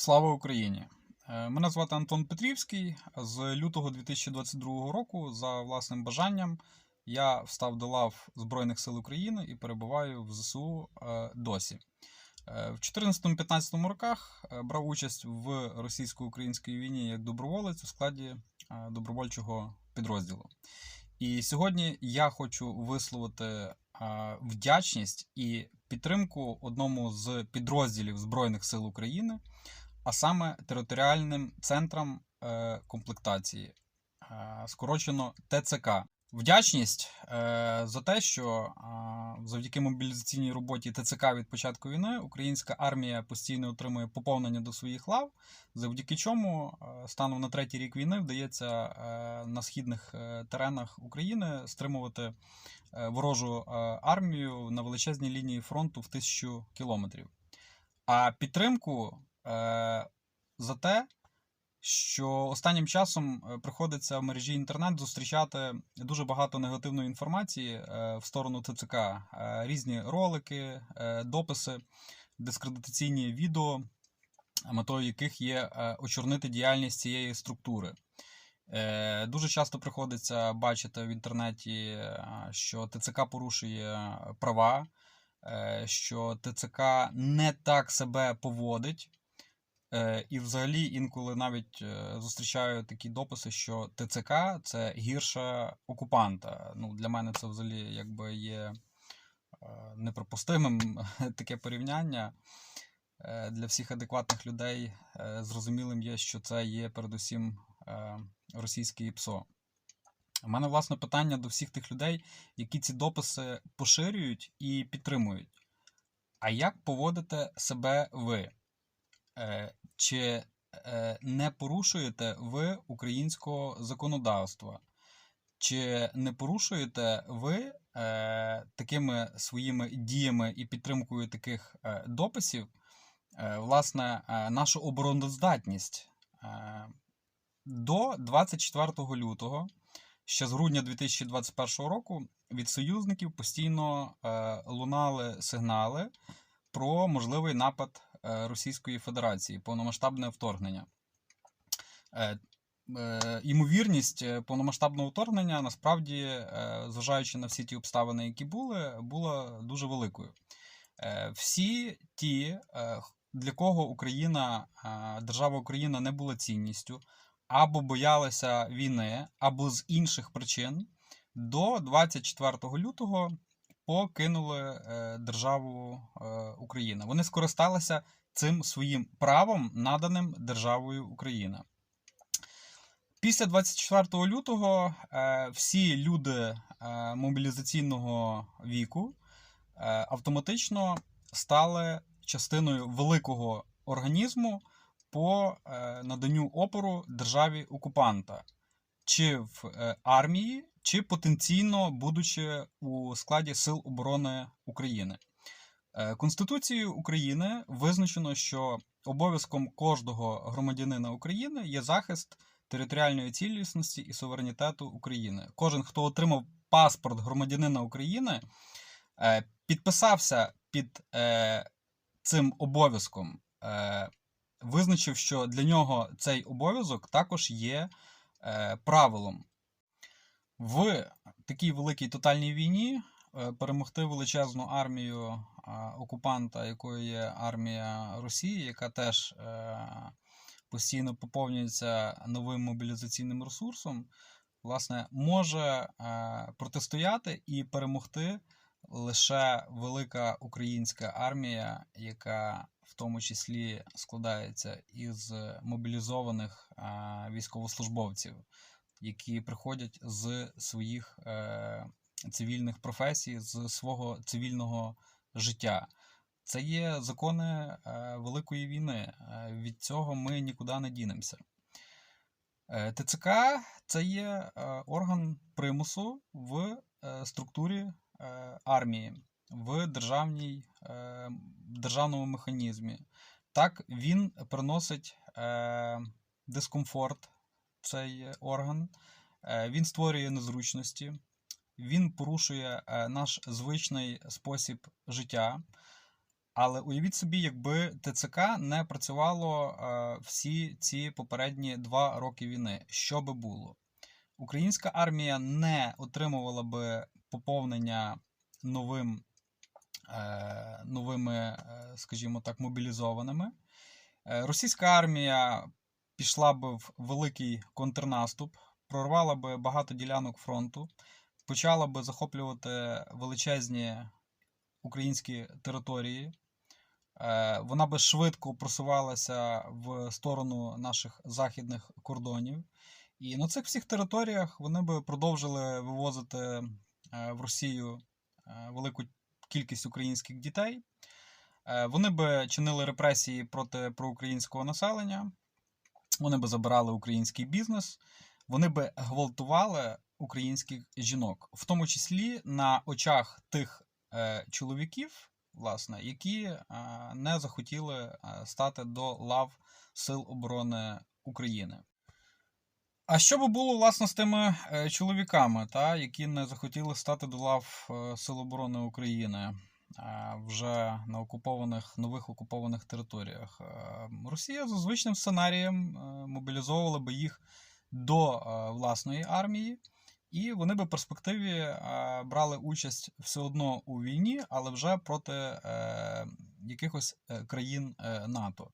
Слава Україні! Е, Мене звати Антон Петрівський. З лютого 2022 року, за власним бажанням, я встав до лав Збройних сил України і перебуваю в ЗСУ е, досі. Е, В 2014-2015 роках брав участь в російсько-українській війні як доброволець у складі добровольчого підрозділу. І сьогодні я хочу висловити вдячність і підтримку одному з підрозділів Збройних сил України, а саме територіальним центрам е, комплектації, е, скорочено ТЦК. Вдячність е, за те, що завдяки мобілізаційній роботі ТЦК від початку війни українська армія постійно отримує поповнення до своїх лав, завдяки чому станом на третій рік війни вдається на східних теренах України стримувати ворожу армію на величезній лінії фронту в тисячу кілометрів. А підтримку за те, що останнім часом е, приходиться в мережі інтернет зустрічати дуже багато негативної інформації е, в сторону ТЦК, Е, різні ролики, е, дописи, дискредитаційні відео, метою яких є е, очорнити діяльність цієї структури. Е, Дуже часто приходиться бачити в інтернеті, е, що ТЦК порушує права, е, що ТЦК не так себе поводить. Е, І взагалі інколи навіть е, зустрічаю такі дописи, що ТЦК це гірше окупанта. Ну, для мене це взагалі якби є е, неприпустимим таке порівняння. Для всіх адекватних людей зрозумілим є, що це є передусім російське ПСО. У мене власне питання до всіх тих людей, які ці дописи поширюють і підтримують. А як поводите себе ви? Е, Чи е, не порушуєте ви українського законодавства? Чи не порушуєте ви е, такими своїми діями і підтримкою таких дописів, власне, нашу обороноздатність? До 24 лютого, ще з грудня 2021 року, від союзників постійно лунали сигнали про можливий напад Російської Федерації, повномасштабне вторгнення. Е, е, е, повномасштабного вторгнення насправді, е, зважаючи на всі ті обставини, які були, була дуже великою. Е, Всі ті, е, для кого Україна, е, держава Україна не була цінністю, або боялися війни, або з інших причин, до 24 лютого покинули е, державу е, Україна. Вони скористалися цим своїм правом, наданим державою Україна. Після 24 лютого е, всі люди мобілізаційного віку автоматично стали частиною великого організму по наданню опору державі окупанта, чи в армії, чи потенційно будучи у складі Сил оборони України. Е, Конституцією України визначено, що обов'язком кожного громадянина України є захист територіальної цілісності і суверенітету України. Кожен, хто отримав паспорт громадянина України, е, підписався під е, цим обов'язком, визначив, що для нього цей обов'язок також є правилом. В такій великій тотальній війні е, перемогти величезну армію окупанта, якою є армія Росії, яка теж е, постійно поповнюється новим мобілізаційним ресурсом, власне, може е, протистояти і перемогти лише велика українська армія, яка в тому числі складається із мобілізованих е, військовослужбовців, які приходять з своїх е, цивільних професій, з свого цивільного життя. Це є закони е, Великої війни. Е, Від цього ми нікуди не дінемося. ТЦК це є орган примусу в структурі армії, в державній, державному механізмі. Так, він приносить дискомфорт, цей орган, е, він створює незручності, він порушує е, наш звичний спосіб життя. Але уявіть собі, якби ТЦК не працювало е, всі ці попередні два роки війни, що би було? Українська армія не отримувала би поповнення новим, новими, скажімо так, мобілізованими. Російська армія пішла би в великий контрнаступ, прорвала би багато ділянок фронту, почала би захоплювати величезні українські території. Е, Вона би швидко просувалася в сторону наших західних кордонів. І на цих всіх територіях вони би продовжили вивозити е, в Росію е, велику кількість українських дітей. Вони би чинили репресії проти проукраїнського населення, вони би забирали український бізнес, вони би гвалтували українських жінок, в тому числі на очах тих е, чоловіків, власне, які е, не захотіли е, стати до лав Сил оборони України. А що би було власне з тими е, чоловіками, та, які не захотіли стати до лав е, Сил оборони України вже на окупованих нових окупованих територіях? Е, Росія за звичним сценарієм е, мобілізовувала би їх до е, власної армії, і вони би в перспективі е, брали участь все одно у війні, але вже проти е, якихось е, країн е, НАТО.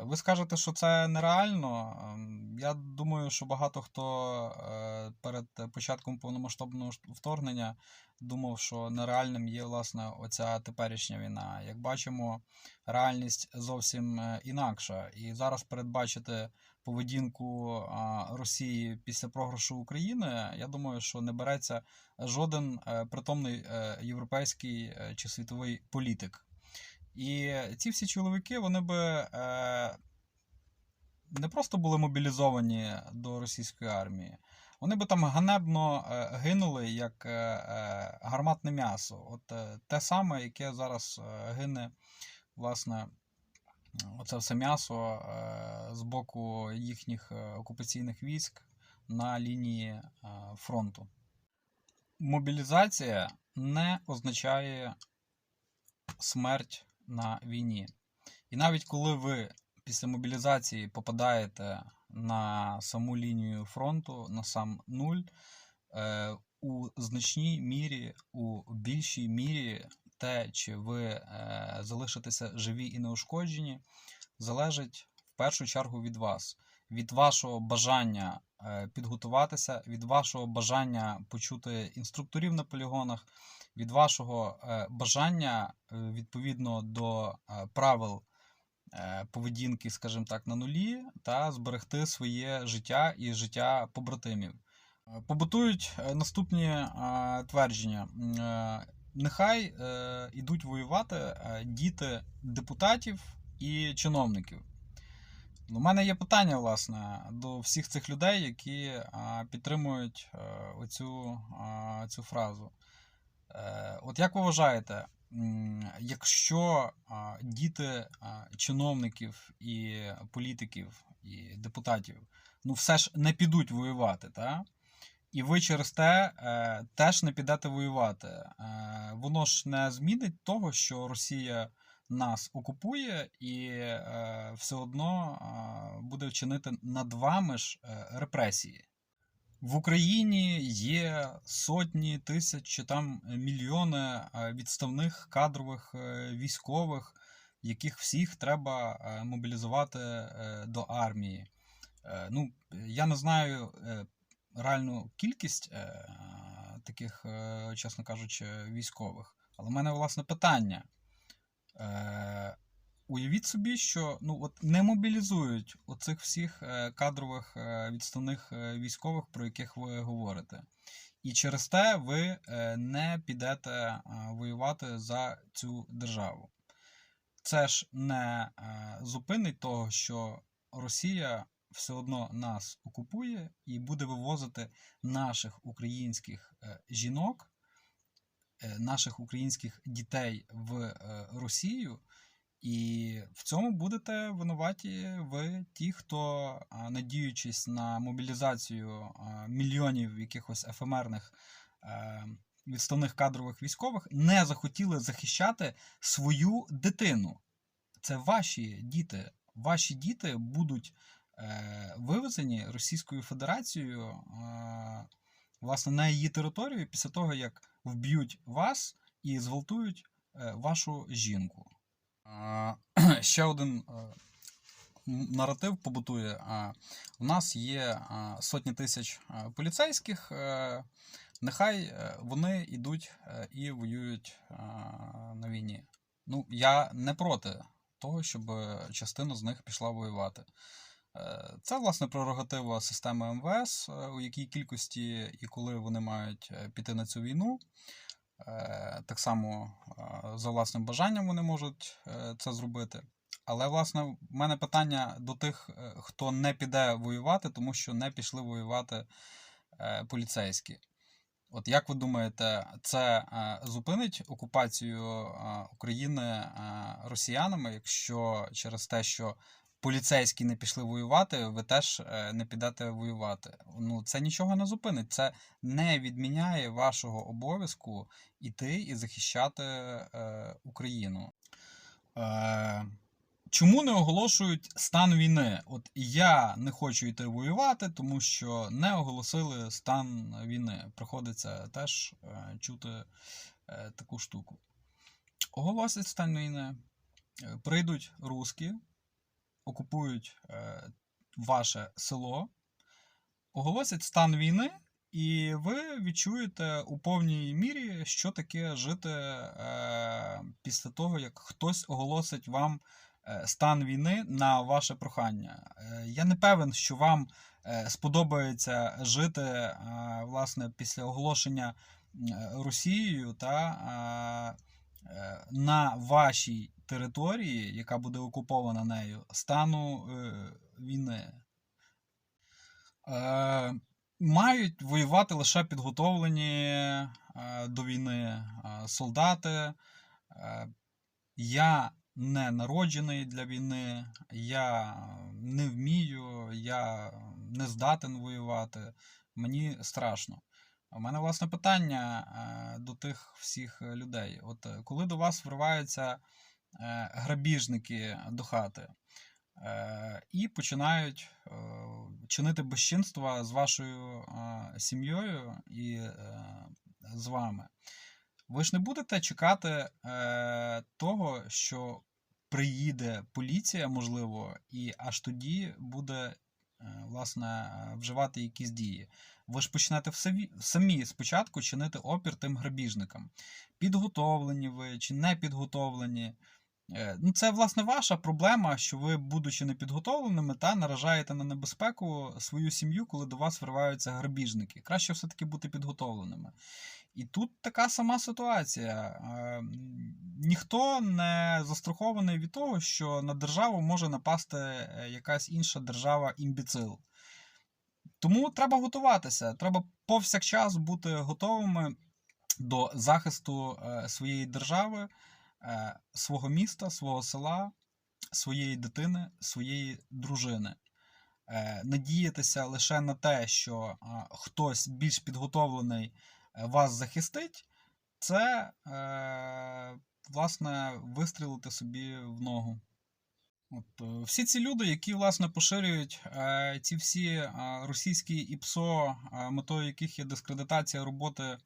Ви скажете, що це нереально. Ем, Я думаю, що багато хто е, перед початком повномасштабного вторгнення думав, що нереальним є власне оця теперішня війна. Як бачимо, реальність зовсім е, інакша. І зараз передбачити поведінку Росії після програшу України, я думаю, що не береться жоден е, притомний європейський чи світовий політик. І ці всі чоловіки, вони би е, не просто були мобілізовані до російської армії, вони би там ганебно е, гинули як е, гарматне м'ясо. От те саме, яке зараз гине, власне, оце все м'ясо з боку їхніх окупаційних військ на лінії фронту. Мобілізація не означає смерть на війні. І навіть коли ви після мобілізації попадаєте на саму лінію фронту, на сам нуль, е, у значній мірі, у більшій мірі те, чи ви е, залишитеся живі і неушкоджені, залежить в першу чергу від вас, від вашого бажання е, підготуватися, від вашого бажання почути інструкторів на полігонах, від вашого е, бажання е, відповідно до правил поведінки, скажімо так, на нулі, та зберегти своє життя і життя побратимів. Побутують наступні твердження. Нехай е, ідуть воювати діти депутатів і чиновників. У мене є питання, власне, до всіх цих людей, які підтримують е, оцю, цю фразу. Е, От як ви вважаєте, якщо діти чиновників і політиків і депутатів ну все ж не підуть воювати, та? і ви через те е, теж не підете воювати, воно ж не змінить того, що Росія нас окупує і е, все одно е, буде вчинити над вами ж е, репресії. В Україні є сотні тисяч чи там мільйони е, відставних кадрових е, військових, яких всіх треба мобілізувати до армії. Ну, я не знаю реальну кількість таких, чесно кажучи, військових. Але в мене власне питання. Е, Уявіть собі, що ну от не мобілізують оцих всіх е, кадрових е, відставних е, військових, про яких ви говорите. І через те ви не підете воювати за цю державу. Це ж не зупинить того, що Росія все одно нас окупує і буде вивозити наших українських жінок, наших українських дітей в е, Росію. І в цьому будете винуваті ви, ті, хто, надіючись на мобілізацію мільйонів якихось ефемерних е, відставних кадрових військових не захотіли захищати свою дитину. Це ваші діти. Ваші діти будуть е, вивезені Російською Федерацією е, власне на її територію після того, як вб'ють вас і зґвалтують е, вашу жінку. Ще один е, наратив побутує. У нас є е, сотні тисяч поліцейських. Нехай вони йдуть і воюють на війні. Ну, я не проти того, щоб частина з них пішла воювати. Е, Це, власне, прерогатива системи МВС, е, у якій кількості і коли вони мають е, піти на цю війну. Так само за власним бажанням вони можуть це зробити. Але, власне, в мене питання до тих, хто не піде воювати, тому що не пішли воювати поліцейські. От як ви думаєте, це зупинить окупацію України росіянами, якщо через те, що поліцейські не пішли воювати, ви теж е, не підете воювати? Ну це нічого не зупинить. Це не відміняє вашого обов'язку іти і захищати е, Україну. Е, Чому не оголошують стан війни? От я не хочу йти воювати, тому що не оголосили стан війни. Приходиться теж е, чути е, таку штуку. Оголосять стан війни, е, прийдуть русські, окупують е, ваше село, оголосять стан війни, і ви відчуєте у повній мірі, що таке жити е, після того, як хтось оголосить вам е, стан війни на ваше прохання. Я не певен, що вам сподобається жити власне після оголошення Росією та на вашій території, яка буде окупована нею, стану е, війни. Е, Мають воювати лише підготовлені е, до війни е, солдати. Е, Я не народжений для війни, я не вмію, я не здатен воювати. Мені страшно. У мене власне питання е, до тих всіх людей. От е, коли до вас вриваються е, грабіжники до хати е, і починають е, чинити безчинства з вашою е, сім'єю і е, з вами. Ви ж не будете чекати е, того, що приїде поліція, можливо, і аж тоді буде е, власне е, вживати якісь дії. Ви ж почнете самі спочатку чинити опір тим грабіжникам. Підготовлені ви чи не підготовлені. Е, Ну, це власне ваша проблема, що ви, будучи непідготовленими, та наражаєте на небезпеку свою сім'ю, коли до вас вриваються грабіжники. Краще все-таки бути підготовленими. І тут така сама ситуація. Е, Ніхто не застрахований від того, що на державу може напасти е, якась інша держава імбіцил. Тому треба готуватися. Треба повсякчас бути готовими до захисту своєї держави, свого міста, свого села, своєї дитини, своєї дружини. Е, Надіятися лише на те, що е, хтось більш підготовлений е, вас захистить, це е, власне вистрілити собі в ногу. От, е, всі ці люди, які власне поширюють е, ці всі е, російські ІПСО, е, метою яких є дискредитація роботи е,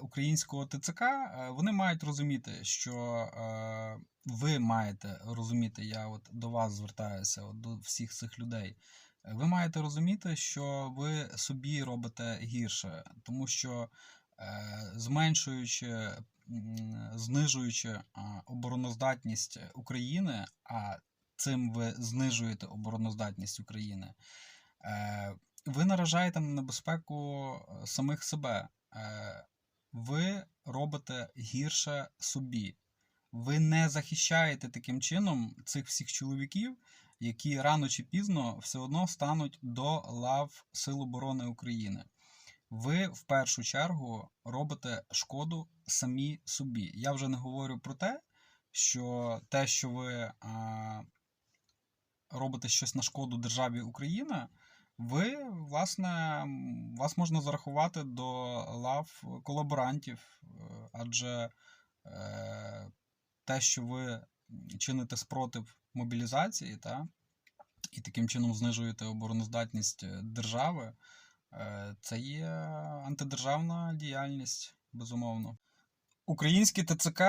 українського ТЦК, е, вони мають розуміти, що е, ви маєте розуміти, я от до вас звертаюся, от до всіх цих людей. Е, Ви маєте розуміти, що ви собі робите гірше, тому що е, зменшуючи, знижуючи обороноздатність України, а цим ви знижуєте обороноздатність України, е, ви наражаєте на небезпеку е, самих себе. Е, Ви робите гірше собі. Ви не захищаєте таким чином цих всіх чоловіків, які рано чи пізно все одно стануть до лав Сил оборони України. Ви в першу чергу робите шкоду самі собі. Я вже не говорю про те, що те, що ви а, робите щось на шкоду державі Україна, ви, власне, вас можна зарахувати до лав колаборантів, е, адже е, те, що ви чините спротив мобілізації, та, і таким чином знижуєте обороноздатність е, держави, це є антидержавна діяльність, безумовно. Українські ТЦК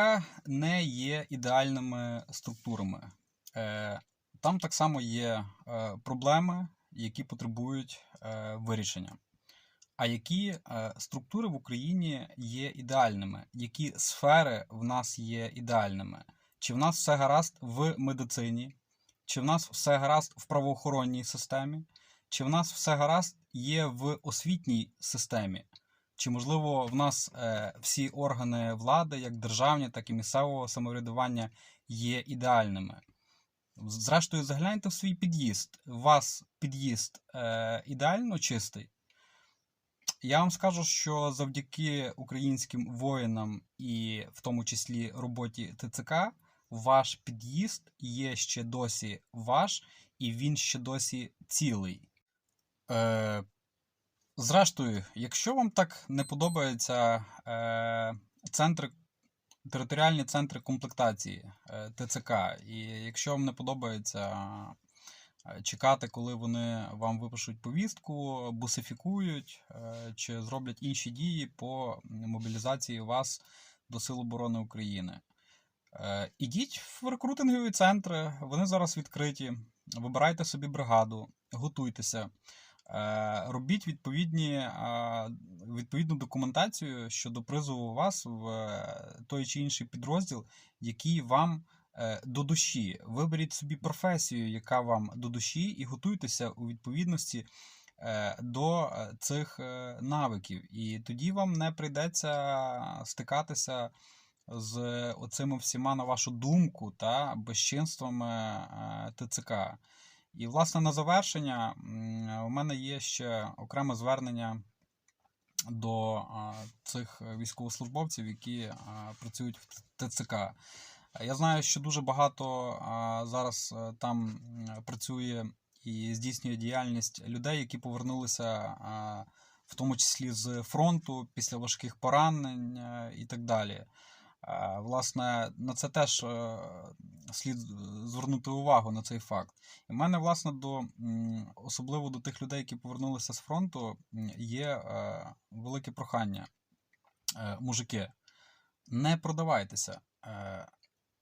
не є ідеальними структурами. Там так само є проблеми, які потребують е, вирішення. А які е, структури в Україні є ідеальними? Які сфери в нас є ідеальними? Чи в нас все гаразд в медицині? Чи в нас все гаразд в правоохоронній системі? Чи в нас все гаразд є в освітній системі? Чи можливо в нас е, всі органи влади, як державні, так і місцевого самоврядування, є ідеальними? Зрештою, загляньте в свій під'їзд. У вас під'їзд е, ідеально чистий. Я вам скажу, що завдяки українським воїнам і в тому числі роботі ТЦК, ваш під'їзд є ще досі ваш, і він ще досі цілий. Е, зрештою, якщо вам так не подобаються е, центри, територіальні центри комплектації е, ТЦК, і якщо вам не подобається е, чекати, коли вони вам випишуть повістку, бусифікують е, чи зроблять інші дії по мобілізації вас до Сил оборони України. Ідіть в рекрутингові центри, вони зараз відкриті. Вибирайте собі бригаду, готуйтеся, робіть відповідні, е, відповідну документацію щодо призову вас в е, той чи інший підрозділ, який вам е, до душі. Виберіть собі професію, яка вам до душі, і готуйтеся у відповідності е, до е, цих е, навиків. І тоді вам не прийдеться стикатися з оцими всіма, на вашу думку, та безчинствами е, ТЦК. І, власне, на завершення у мене є ще окреме звернення до цих військовослужбовців, які працюють в ТЦК. Я знаю, що дуже багато зараз е, там працює і здійснює діяльність людей, які повернулися, в тому числі з фронту після важких поранень е, і так далі. Е, Власне, на це теж е, слід звернути увагу на цей факт. І в мене, власне, до особливо до тих людей, які повернулися з фронту, є е, велике прохання. Мужики, не продавайтеся,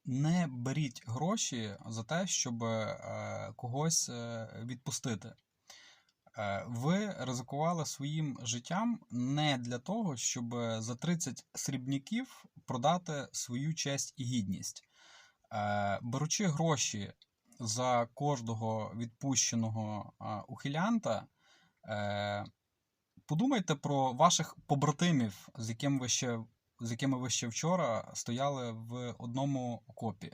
не беріть гроші за те, щоб когось відпустити. Е, Ви ризикували своїм життям не для того, щоб за 30 срібняків продати свою честь і гідність. Е, Беручи гроші за кожного відпущеного е, ухилянта, е, подумайте про ваших побратимів, з якими ви ще, з якими ви ще вчора стояли в одному окопі.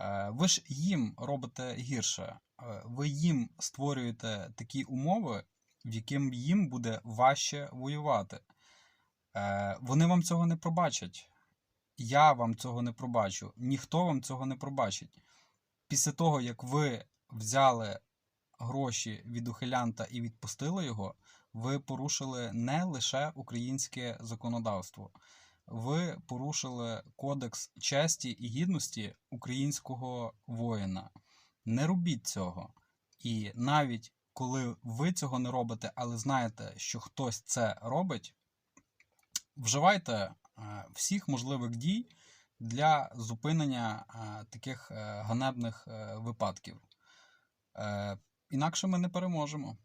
Е, Ви ж їм робите гірше. Е, Ви їм створюєте такі умови, в яким їм буде важче воювати. Е, Вони вам цього не пробачать. Я вам цього не пробачу. Ніхто вам цього не пробачить. Після того, як ви взяли гроші від ухилянта і відпустили його, ви порушили не лише українське законодавство. Ви порушили кодекс честі і гідності українського воїна. Не робіть цього. І навіть коли ви цього не робите, але знаєте, що хтось це робить, вживайте е, всіх можливих дій для зупинення е, таких е, ганебних випадків. Інакше ми не переможемо.